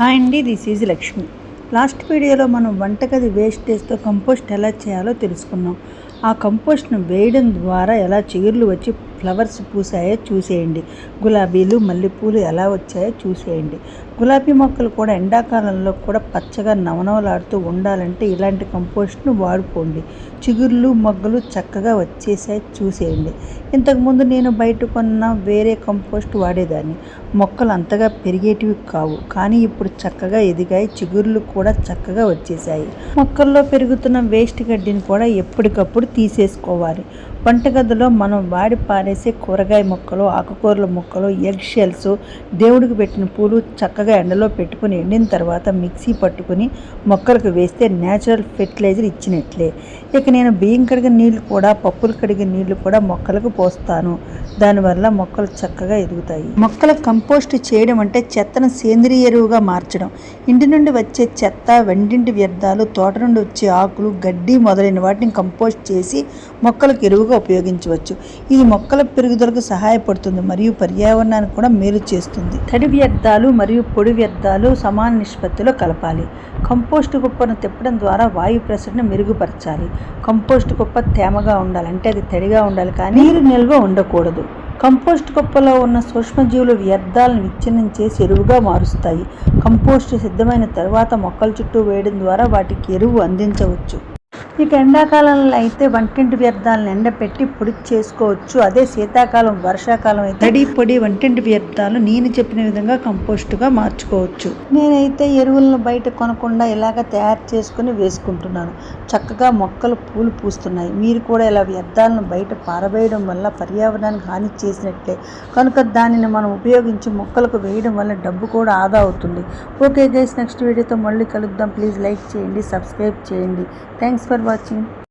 Hi అండి this is Lakshmi. Last వీడియోలో మనం వంటగది వేస్టేజ్తో కంపోస్ట్ ఎలా చేయాలో తెలుసుకున్నాం. ఆ కంపోస్ట్ను వేయడం ద్వారా ఎలా చిగుర్లు వచ్చి ఫ్లవర్స్ పూసాయో చూసేయండి. గులాబీలు మల్లెపూలు ఎలా వచ్చాయో చూసేయండి. గులాబీ మొక్కలు కూడా ఎండాకాలంలో కూడా పచ్చగా నవనవలాడుతూ ఉండాలంటే ఇలాంటి కంపోస్ట్ను వాడుకోండి. చిగుర్లు మొగ్గలు చక్కగా వచ్చేసాయి చూసేయండి. ఇంతకుముందు నేను బయట కొన్న వేరే కంపోస్ట్ వాడేదాన్ని. మొక్కలు అంతగా పెరిగేటివి కావు. కానీ ఇప్పుడు చక్కగా ఎదిగాయి. చిగుర్లు కూడా చక్కగా వచ్చేసాయి. మొక్కల్లో పెరుగుతున్న వేస్ట్ గడ్డిని కూడా ఎప్పటికప్పుడు తీసేసుకోవాలి. వంటగదిలో మనం వాడి పారేసే కూరగాయ మొక్కలు ఆకుకూరల మొక్కలు ఎగ్ షెల్స్ దేవుడికి పెట్టిన పూలు చక్కగా ఎండలో పెట్టుకుని ఎండిన తర్వాత మిక్సీ పట్టుకుని మొక్కలకు వేస్తే న్యాచురల్ ఫెర్టిలైజర్ ఇచ్చినట్లే. ఇక నేను బియ్యం కడిగిన నీళ్ళు కూడా పప్పులు కడిగిన నీళ్ళు కూడా మొక్కలకు పోస్తాను. దానివల్ల మొక్కలు చక్కగా ఎదుగుతాయి. మొక్కల కంపోస్ట్ చేయడం అంటే చెత్తను సేంద్రియ ఎరువుగా మార్చడం. ఇంటి నుండి వచ్చే చెత్త వెండింటి వ్యర్థాలు తోట నుండి వచ్చే ఆకులు గడ్డి మొదలైన వాటిని కంపోస్ట్ చేసి మొక్కలకు ఎరువుగా ఉపయోగించవచ్చు. ఇది మొక్కల పెరుగుదలకు సహాయపడుతుంది మరియు పర్యావరణానికి కూడా మేలు చేస్తుంది. తడి వ్యర్థాలు మరియు పొడి వ్యర్థాలు సమాన నిష్పత్తిలో కలపాలి. కంపోస్ట్ కుప్పను తిప్పడం ద్వారా వాయు ప్రసరణ మెరుగుపరచాలి. కంపోస్ట్ కుప్ప తేమగా ఉండాలి. అంటే అది తడిగా ఉండాలి కానీ నీరు నిల్వ ఉండకూడదు. కంపోస్ట్ కుప్పలో ఉన్న సూక్ష్మజీవులు వ్యర్థాలను విచ్ఛిన్నం చేసి ఎరువుగా మారుస్తాయి. కంపోస్ట్ సిద్ధమైన తర్వాత మొక్కల చుట్టూ వేయడం ద్వారా వాటికి ఎరువు అందించవచ్చు. ఇక ఎండాకాలంలో అయితే వంటింటి వ్యర్థాలను ఎండపెట్టి పొడి చేసుకోవచ్చు. అదే శీతాకాలం వర్షాకాలం అయితే తడి పొడి వంటింటి వ్యర్థాలు నేను చెప్పిన విధంగా కంపోస్ట్గా మార్చుకోవచ్చు. నేనైతే ఎరువులను బయట కొనకుండా ఇలాగ తయారు చేసుకుని వేసుకుంటున్నాను. చక్కగా మొక్కలు పూలు పూస్తున్నాయి. మీరు కూడా ఇలా వ్యర్థాలను బయట పారవేయడం వల్ల పర్యావరణానికి హాని చేసినట్లే కనుక దానిని మనం ఉపయోగించి మొక్కలకు వేయడం వల్ల డబ్బు కూడా ఆదా అవుతుంది. ఓకే గైస్ నెక్స్ట్ వీడియోతో మళ్ళీ కలుద్దాం. ప్లీజ్ లైక్ చేయండి సబ్స్క్రైబ్ చేయండి. Thanks for watching.